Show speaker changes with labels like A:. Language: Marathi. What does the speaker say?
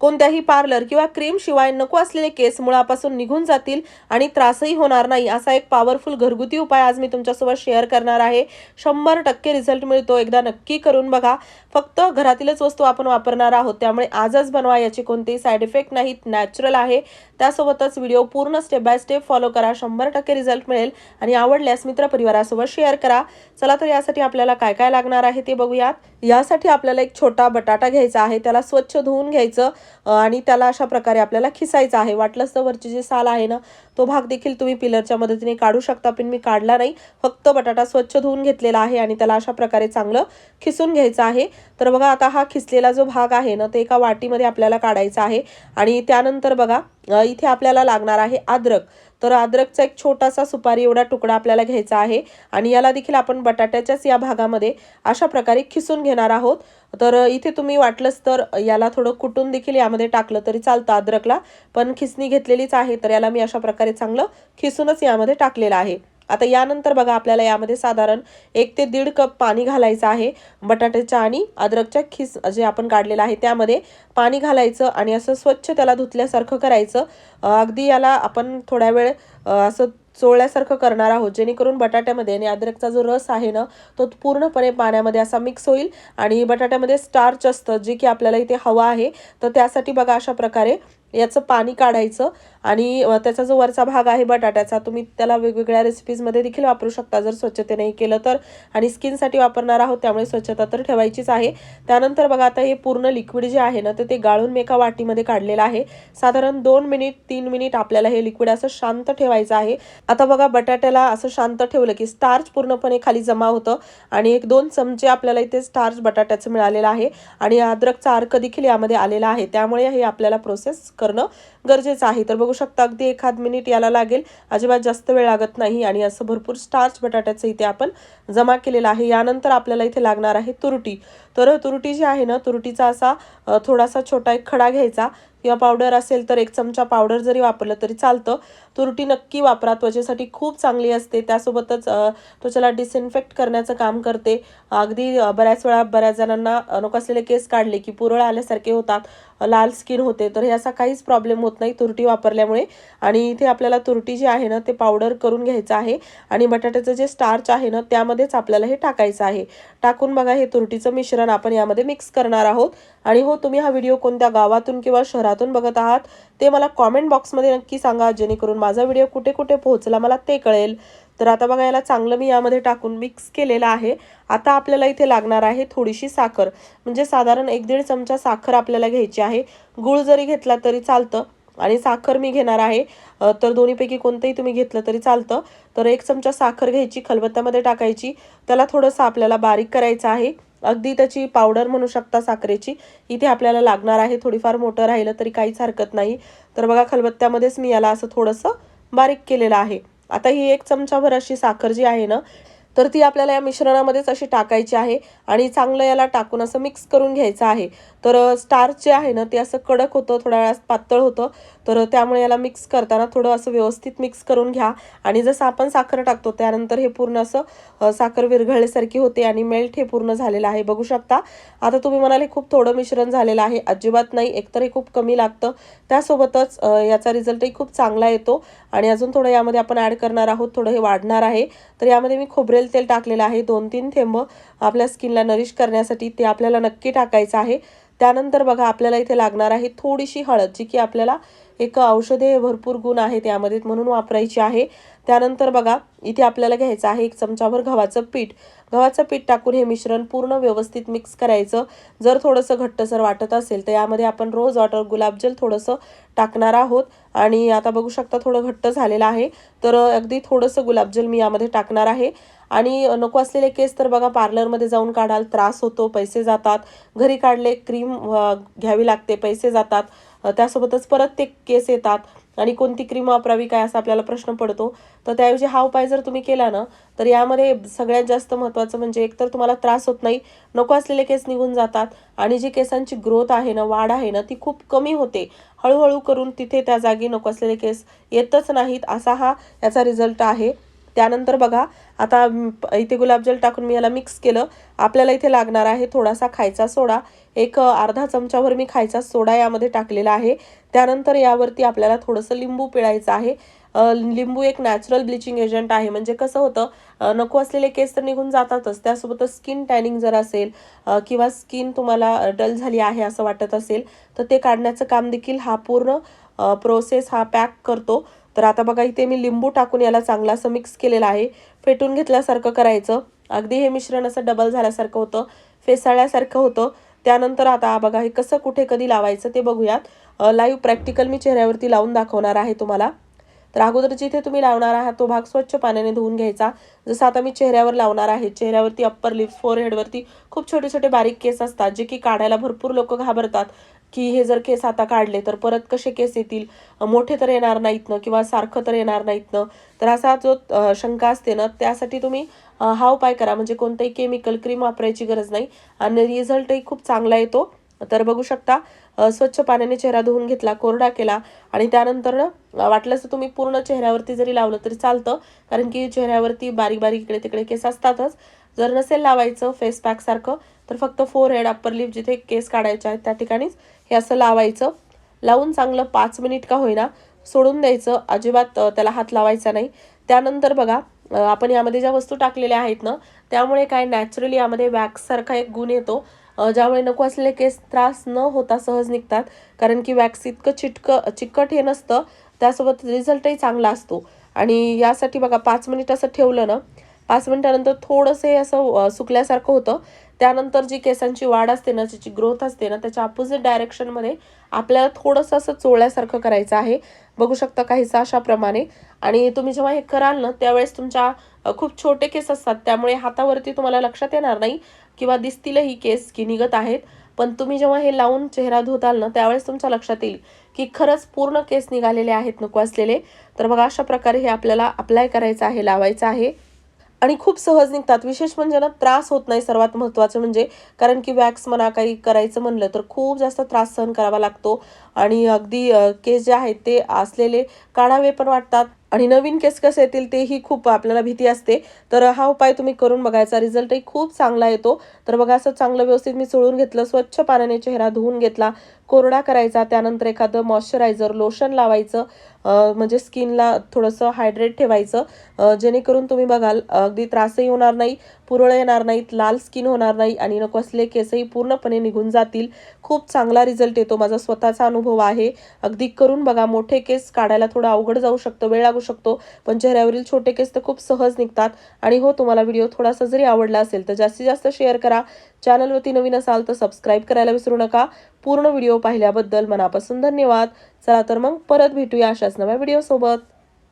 A: कोणत्याही पार्लर किंवा क्रीम शिवाय नको असलेले केस मुळापासून निघून जातील आणि त्रासही होणार नाही असा एक पॉवरफुल घरगुती उपाय आज मी तुमच्यासोबत शेअर करणार आहे. शंभर टक्के रिझल्ट मिळतो एकदा नक्की करून बघा. फक्त घरातीलच वस्तू आपण वापरणार आहोत त्यामुळे आजच बनवा याचे कोणतेही साईड इफेक्ट नाहीत नॅचरल आहे. त्यासोबतच व्हिडिओ पूर्ण स्टेप बाय स्टेप फॉलो करा शंभर टक्के रिझल्ट मिळेल. आणि आवडल्यास मित्रपरिवारासोबत शेअर करा. चला तर यासाठी आपल्याला काय काय लागणार आहे ते बघूयात. यासाठी आपल्याला एक छोटा बटाटा घ्यायचा आहे त्याला स्वच्छ धुवून घ्यायचं आणि त्याला अशा प्रकारे आपल्याला खिसायचं आहे. वाटलंच तर वरची जी साल आहे ना तो भाग देखील तुम्ही पिलरच्या मदतीने काढू शकता पण मी काढला नाही. फक्त बटाटा स्वच्छ धुवून घेतलेला आहे आणि त्याला अशा प्रकारे चांगलं खिसून घ्यायचं आहे. तर बघा आता हा खिसलेला जो भाग आहे ना ते एका वाटीमध्ये आपल्याला काढायचा आहे. आणि त्यानंतर बघा इथे आपल्याला लागणार आहे अद्रक. तर अद्रकचा एक छोटासा सुपारी एवढा तुकडा आपल्याला घ्यायचा आहे. आणि याला देखील आपण बटाट्याच्याच या भागामध्ये अशा प्रकारे खिसून घेणार आहोत. तर इथे तुम्ही वाटलंच तर याला थोडं कुटून देखील यामध्ये टाकलं तरी चालतं अद्रकला. पण खिसणी घेतलेलीच आहे तर याला मी अशा प्रकारे चांगलं खिसूनच यामध्ये टाकलेलं आहे. आता यानंतर बघा आपल्याला यामध्ये साधारण एक ते दीड कप पाणी घालायचं आहे. बटाट्याच्या आणि अद्रकच्या खिस जे आपण काढलेलं आहे त्यामध्ये पाणी घालायचं आणि असं स्वच्छ त्याला धुतल्यासारखं करायचं. अगदी याला आपण थोड्या वेळ असं चोळल्यासारखं करणार आहोत जेणेकरून बटाट्यामध्ये आणि अद्रकचा जो रस आहे ना तो पूर्णपणे पाण्यामध्ये असा मिक्स होईल आणि बटाट्यामध्ये स्टार्च असतं जे की आपल्याला इथे हवं आहे. तर त्यासाठी बघा अशा प्रकारे याचं पाणी काढायचं आणि त्याचा जो वरचा भाग आहे बटाट्याचा तुम्ही त्याला वेगवेगळ्या रेसिपीजमध्ये देखील वापरू शकता. जर स्वच्छते नाही केलं तर आणि स्किनसाठी वापरणार आहोत त्यामुळे स्वच्छता तर ठेवायचीच आहे. त्यानंतर बघा आता हे पूर्ण लिक्विड जे आहे ना तर ते गाळून मी एका वाटीमध्ये काढलेलं आहे. साधारण दोन मिनिट तीन मिनिट आपल्याला हे लिक्विड असं शांत ठेवायचं आहे. आता बघा बटाट्याला असं शांत ठेवलं की स्टार्च पूर्णपणे खाली जमा होतं आणि एक दोन चमचे आपल्याला इथे स्टार्च बटाट्याचं मिळालेलं आहे आणि अद्रकचा अर्क देखील यामध्ये आलेला आहे. त्यामुळे हे आपल्याला प्रोसेस करणं गरजेचं आहे. तर बघू शकता अगदी एखाद मिनिट याला लागेल. अजिबात जास्त वेळ लागत नाही आणि असं भरपूर स्टार्च बटाट्याचं इथे आपण जमा केलेलं आहे. यानंतर आपल्याला इथे लागणार आहे तुरटी. तर तुरटी जी आहे ना तुरटीचा असा थोडासा छोटा एक खडा घ्यायचा. किंवा पावडर असेल तर एक चमचा पावडर जरी वापरलं तरी चालतं. तुरटी नक्की वापरा. त्वचेसाठी खूप चांगली असते. त्यासोबतच त्वचेला डिसइन्फेक्ट करण्याचं काम करते. अगदी बऱ्याच वेळा बऱ्याच जणांना नको असलेले केस काढले की पुरळ आल्यासारखे होतात. लाल स्किन होते तर हे असा काहीच प्रॉब्लेम होत नाही तुरटी वापरल्यामुळे. आणि इथे आपल्याला तुरटी जी आहे ना ते पावडर करून घ्यायचं आहे. आणि बटाट्याचं जे स्टार्च आहे ना त्यामध्येच आपल्याला हे टाकायचं आहे. टाकून बघा हे तुरटीचं मिश्रण आपण यामध्ये मिक्स करणार आहोत. आणि हो तुम्ही हा व्हिडिओ कोणत्या गावातून किंवा शहरातून बघत आहात ते मला कॉमेंट बॉक्समध्ये नक्की सांगा जेणेकरून माझा व्हिडिओ कुठे कुठे पोहोचला मला ते कळेल. तर आता बघा याला चांगलं मी यामध्ये टाकून मिक्स केलेलं आहे. आता आपल्याला इथे लागणार आहे थोडीशी साखर. म्हणजे साधारण एक दीड चमचा साखर आपल्याला घ्यायची आहे. गूळ जरी घेतला तरी चालतं आणि साखर मी घेणार आहे. तर दोन्हीपैकी कोणतंही तुम्ही घेतलं तरी चालतं. तर एक चमचा साखर घ्यायची खलबत्त्यामध्ये टाकायची. त्याला थोडंसं आपल्याला बारीक करायचं आहे. अगदी त्याची पावडर म्हणू शकता साखरेची. इथे आपल्याला लागणार आहे थोडीफार मोठं राहिलं तरी काहीच हरकत नाही. तर बघा खलबत्त्यामध्येच मी याला असं थोडंसं बारीक केलेलं आहे. आता ही एक चमचाभर अशी साखर जी आहे ना तर ती आपल्याला या मिश्रणामध्येच अशी टाकायची आहे आणि चांगलं याला टाकून असं मिक्स करून घ्यायचं आहे. तर स्टार्च जे आहे ना ते असं कडक होतं थोड्या वेळात पातळ होतं. तर त्यामुळे याला मिक्स करताना थोडं असं व्यवस्थित मिक्स करून घ्या. आणि जसं आपण साखर टाकतो त्यानंतर हे पूर्ण असं साखर विरघळल्यासारखी होते आणि मेल्ट हे पूर्ण झालेलं आहे. बघू शकता आता तुम्ही म्हणाले खूप थोडं मिश्रण झालेलं आहे. अजिबात नाही एकतर हे खूप कमी लागतं. त्यासोबतच याचा रिझल्टही खूप चांगला येतो. आणि अजून थोडं यामध्ये आपण ॲड करणार आहोत थोडं हे वाढणार आहे. तर यामध्ये मी खोबरेल तेल टाकलेलं आहे दोन तीन थेंब आपल्या स्किनला नरिश करण्यासाठी ते आपल्याला नक्की टाकायचं आहे. त्यानंतर बघा आपल्याला इथे लागणार आहे थोडीशी हळद जी की आपल्याला एक औषधे भरपूर गुण आहे त्यामध्ये म्हणून वापरायची आहे. त्यानंतर बघा इथे आपल्याला घ्यायचं आहे एक चमचाभर गव्हाचं पीठ. गव्हाचं पीठ टाकून हे मिश्रण पूर्ण व्यवस्थित मिक्स करायचं. जर थोडंसं घट्टसर वाटत असेल तर यामध्ये आपण रोज वॉटर गुलाबजल थोडंसं टाकणार आहोत. आणि आता बघू शकता थोडं घट्ट झालेलं आहे तर अगदी थोडंसं गुलाबजल मी यामध्ये टाकणार आहे. आणि नको असलेले केस तर बघा पार्लरमध्ये जाऊन काढाल त्रास होतो पैसे जातात. घरी काढले क्रीम घ्यावी लागते पैसे जातात. त्यासोबतच परत ते केस येतात. आणि कोणती क्रीम वापरावी काय असा आपल्याला प्रश्न पडतो. तर त्याऐवजी हा उपाय जर तुम्ही केला ना तर यामध्ये सगळ्यात जास्त महत्त्वाचं म्हणजे एकतर तुम्हाला त्रास होत नाही नको असलेले केस निघून जातात. आणि जी केसांची ग्रोथ आहे ना वाढ आहे ना ती खूप कमी होते. हळूहळू करून तिथे त्या जागी नको असलेले केस येतच नाहीत असा हा याचा रिझल्ट आहे. त्यानंतर बघा आता इथे गुलाबजल टाकून मी याला मिक्स केलं. आपल्याला इथे लागणार आहे थोडासा खायचा सोडा. एक अर्धा चमचाभर मी खायचा सोडा यामध्ये टाकलेला आहे. त्यानंतर यावरती आपल्याला थोडंसं लिंबू पिळायचं आहे. लिंबू एक नॅचरल ब्लिचिंग एजंट आहे. म्हणजे कसं होतं नको असलेले केस तर निघून जातातच. त्यासोबतच स्किन टॅनिंग जर असेल किंवा स्किन तुम्हाला डल झाली आहे असं वाटत असेल तर ते काढण्याचं काम देखील हा पूर्ण प्रोसेस हा पॅक करतो. तर आता बघा इथे मी लिंबू टाकून याला चांगला असं मिक्स केलेलं आहे. फेटून घेतल्यासारखं करायचं. अगदी हे मिश्रण असं डबल झाल्यासारखं होतं फेसाळ्यासारखं होतं. त्यानंतर आता बघा हे कसं कुठे कधी लावायचं ते बघूयात. लाईव्ह प्रॅक्टिकल मी चेहऱ्यावरती लावून दाखवणार आहे तुम्हाला. तर अगोदर जिथे तुम्ही लावणार आहात तो भाग स्वच्छ पाण्याने धुवून घ्यायचा. जसं आता मी चेहऱ्यावर लावणार आहे चेहऱ्यावरती अप्पर लिप्स फोरहेडवरती खूप छोटे छोटे बारीक केस असतात जे की काढायला भरपूर लोक घाबरतात. की हे जर केस आता काढले तर परत कसे केस येतील? मोठे तर येणार नाहीत ना? किंवा सारखं तर येणार नाहीत ना? तर असा जो शंका असते ना त्यासाठी तुम्ही हा उपाय करा. म्हणजे कोणतंही केमिकल क्रीम वापरायची गरज नाही. आणि रिझल्टही खूप चांगला येतो. तर बघू शकता स्वच्छ पाण्याने चेहरा धुवून घेतला कोरडा केला आणि त्यानंतर वाटलंच तर तुम्ही पूर्ण चेहऱ्यावरती जरी लावलं तरी चालतं कारण की चेहऱ्यावरती बारीक बारीक इकडे तिकडे केस असतातच. जर नसेल लावायचं फेस पॅक सारखं तर फक्त फोर हेड अप्पर लिप जिथे केस काढायचे आहेत त्या ठिकाणीच हे असं लावायचं. लावून चांगलं पाच मिनिट का होईना सोडून द्यायचं. अजिबात त्याला हात लावायचा नाही. त्यानंतर बघा आपण यामध्ये ज्या वस्तू टाकलेल्या आहेत ना त्यामुळे काय नॅचरली यामध्ये वॅक्ससारखा एक गुण येतो. ज्यामुळे नको असलेले केस त्रास न होता सहज निघतात. कारण की वॅक्स इतकं चिटकं चिकट हे नसतं. त्यासोबत रिझल्टही चांगला असतो. आणि यासाठी बघा पाच मिनिट असं ठेवलं ना पाच मिनिटानंतर थोडंसं हे असं सुकल्यासारखं होतं. त्यानंतर जी केसांची वाढ असते ना त्याची ग्रोथ असते ना त्याच्या अपोजिट डायरेक्शनमध्ये आपल्याला थोडंसं असं चोळल्यासारखं करायचं आहे. बघू शकता काहीसा अशाप्रमाणे. आणि तुम्ही जेव्हा हे कराल ना त्यावेळेस तुमच्या खूप छोटे केस असतात. त्यामुळे हातावरती तुम्हाला लक्षात येणार नाही. किंवा दिसतीलही केस की निघत आहेत पण तुम्ही जेव्हा हे लावून चेहरा धुताल ना त्यावेळेस तुमच्या लक्षात येईल की खरंच पूर्ण केस निघालेले आहेत नको असलेले. तर बघा अशा प्रकारे हे आपल्याला अप्लाय करायचं आहे लावायचं आहे. आणि खूप सहज निघतात. विशेष म्हणजे ना त्रास होत नाही सर्वात महत्त्वाचं म्हणजे कारण की वॅक्स म्हणा काही करायचं म्हणलं तर खूप जास्त त्रास सहन करावा लागतो. आणि अगदी केस जे आहेत ते असलेले काढावे पण वाटतात. आणि नवीन केस कसे येतील तेही खूप आपल्याला भीती असते. तर हा उपाय तुम्ही करून बघायचा. रिझल्टही खूप चांगला येतो. तर बघा असं चांगलं व्यवस्थित मी चोळून घेतलं स्वच्छ पाण्याने चेहरा धुवून घेतला कोरडा करायचा त्यानंतर एखादं मॉइश्चरायझर लोशन लावायचं म्हणजे स्किनला थोडंसं हायड्रेट ठेवायचं जेणेकरून तुम्ही बघाल अगदी त्रासही होणार नाही. पुरळ येणार नाहीत लाल स्किन होणार नाही आणि नको असले केसही पूर्णपणे निघून जातील. खूप चांगला रिझल्ट येतो माझा स्वतःचा अनुभव आहे. अगदी करून बघा मोठे केस काढायला थोडं अवघड जाऊ शकतं वेळ लागू शकतो पण चेहऱ्यावरील छोटे केस तर खूप सहज निघतात. आणि हो तुम्हाला व्हिडिओ थोडासा जरी आवडला असेल तर जास्तीत जास्त शेअर करा. चॅनलवरती नवीन असाल तर सबस्क्राईब करायला विसरू नका. पूर्ण व्हिडिओ पाहिल्याबद्दल मनापासून धन्यवाद. चला तर मग परत भेटूया अशाच नव्या व्हिडिओसोबत.